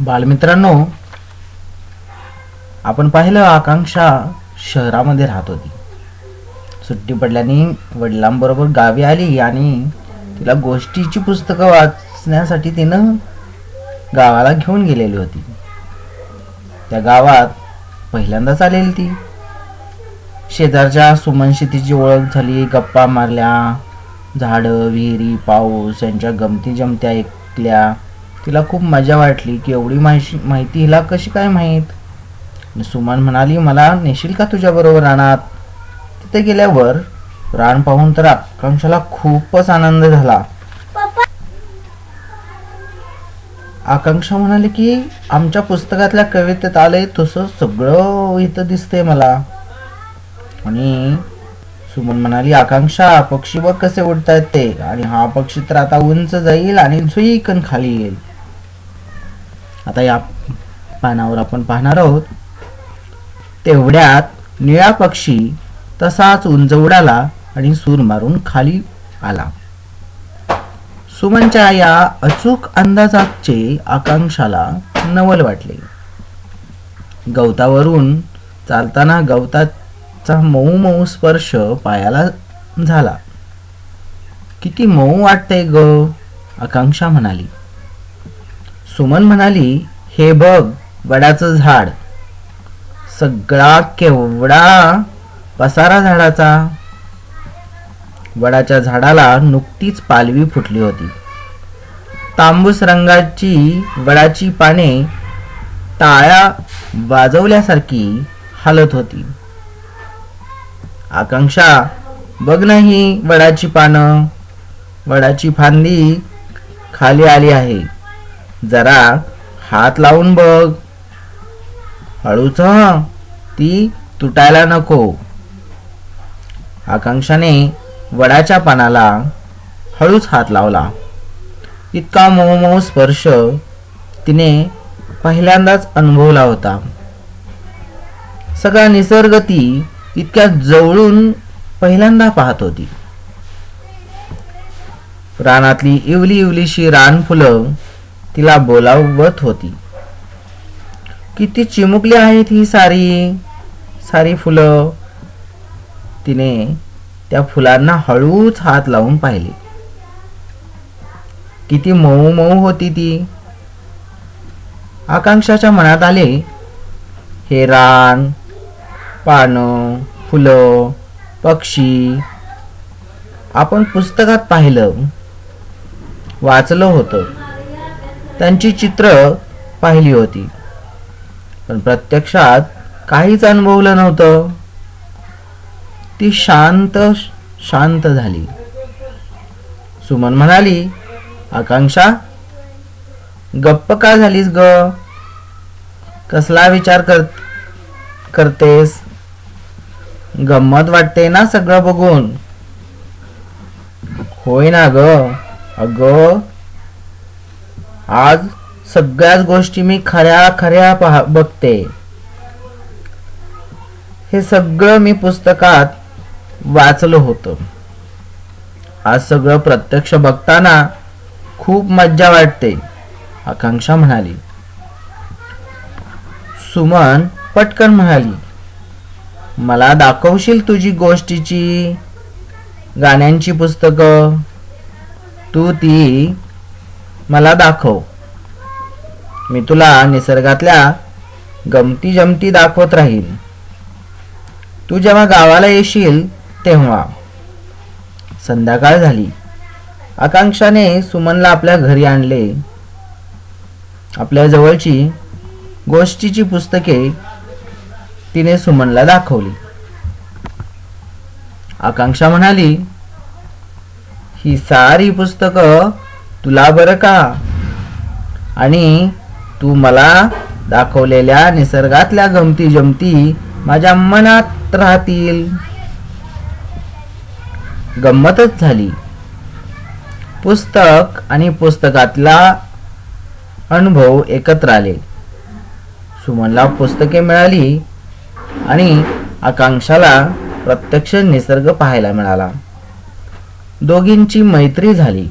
बालमित्रांनो आपण पाहिलं आकांक्षा शहरामध्ये राहत होती. सुट्टी पडल्याने वडिलांबरोबर गावी आली आणि तिला गोष्टीची पुस्तकं वाचण्यासाठी तिनं गावाला घेऊन गेलेली होती. त्या गावात पहिल्यांदाच आलेली ती. शेजारच्या सुमनशी तिची ओळख झाली गप्पा मारल्या झाडं विहिरी पाऊस यांच्या गमती जमत्या ऐकल्या. तिला खूप मजा वाटली की एवढी माहिती माहिती हिला कशी काय माहीत? सुमन म्हणाली मला नेशील का तुझ्याबरोबर रानात? तिथे गेल्यावर रान पाहून तर आकांक्षाला खूपच आनंद झाला. आकांक्षा म्हणाली की आमच्या पुस्तकातल्या कवितेत आलंय तसं सगळं इथं दिसतंय मला. आणि सुमन म्हणाली आकांक्षा पक्षी बघ कसे उडतायत ते? आणि हा पक्षी तर आता उंच जाईल आणि झुईकन खाली येईल. आता या पानावर आपण पाहणार आहोत. तेवढ्यात निळा पक्षी तसाच उंच उडाला आणि सूर मारून खाली आला. सुमनच्या या अचूक अंदाजाचे आकांक्षाला नवल वाटले. गवतावरून चालताना गवताचा मऊ मऊ स्पर्श पायाला झाला. किती मऊ वाटतंय ग आकांक्षा म्हणाली. सुमन म्हणाली हे बघ वडाचं झाड. सगळा केवढा पसारा झाडाचा. वडाच्या झाडाला नुकतीच पालवी फुटली होती. तांबूस रंगाची वडाची पाने टाळ्या वाजवल्यासारखी हालत होती. आकांक्षा बघ नाही वडाची पानं. वडाची फांदी खाली आली आहे. जरा हात लावून बघ. हळूच ती तुटायला नको. आकांक्षाने वडाच्या पानाला हळूच हात लावला. इतका मऊ स्पर्श तिने पहिल्यांदाच अनुभवला होता. सगळा निसर्ग ती इतक्या जवळून पहिल्यांदा पाहत होती. रानातली इवली इवलीशी रान फुलं तिला बोलावत होती. किती चिमुकली आहेत ही सारी सारी फुलं. तिने त्या फुलांना हळूच हात लावून पाहिले. किती मऊ मऊ होती ती. आकांक्षाच्या मनात आले हे रान पानं फुलं पक्षी आपण पुस्तकात पाहिलं वाचलं होतं. त्यांची चित्र पाहिली होती. पण प्रत्यक्षात काहीच अनुभवलं नव्हतं. ती शांत शांत झाली. सुमन म्हणाली आकांक्षा गप्प का झालीस ग? कसला विचार कर करतेस? गंमत वाटते ना सगळं बघून? होय ना ग. अग आज सगळ्याच गोष्टी मी खऱ्या खऱ्या पहा बघते. हे सगळं मी पुस्तकात वाचलं होतं. आज सगळं प्रत्यक्ष बघताना खूप मज्जा वाटते आकांक्षा म्हणाली. सुमन पटकन म्हणाली मला दाखवशील तुझी गोष्टीची गाण्यांची पुस्तकं? तू ती मला दाखव. मी तुला निसर्गातल्या गमती जमती दाखवत राहील तू जेव्हा गावाला येशील तेव्हा. संध्याकाळ झाली. आकांक्षाने सुमनला आपल्या घरी आणले. आपल्या जवळची गोष्टीची पुस्तके तिने सुमनला दाखवली. आकांक्षा म्हणाली ही सारी पुस्तकं तुला बरं का? आणि तू मला दाखवलेल्या निसर्गातल्या गमती जमती माझ्या मनात राहतील. गंमतच झाली. पुस्तक आणि पुस्तकातला अनुभव एकत्र आले. सुमनला पुस्तके मिळाली आणि आकांक्षाला प्रत्यक्ष निसर्ग पाहायला मिळाला. दोघींची मैत्री झाली.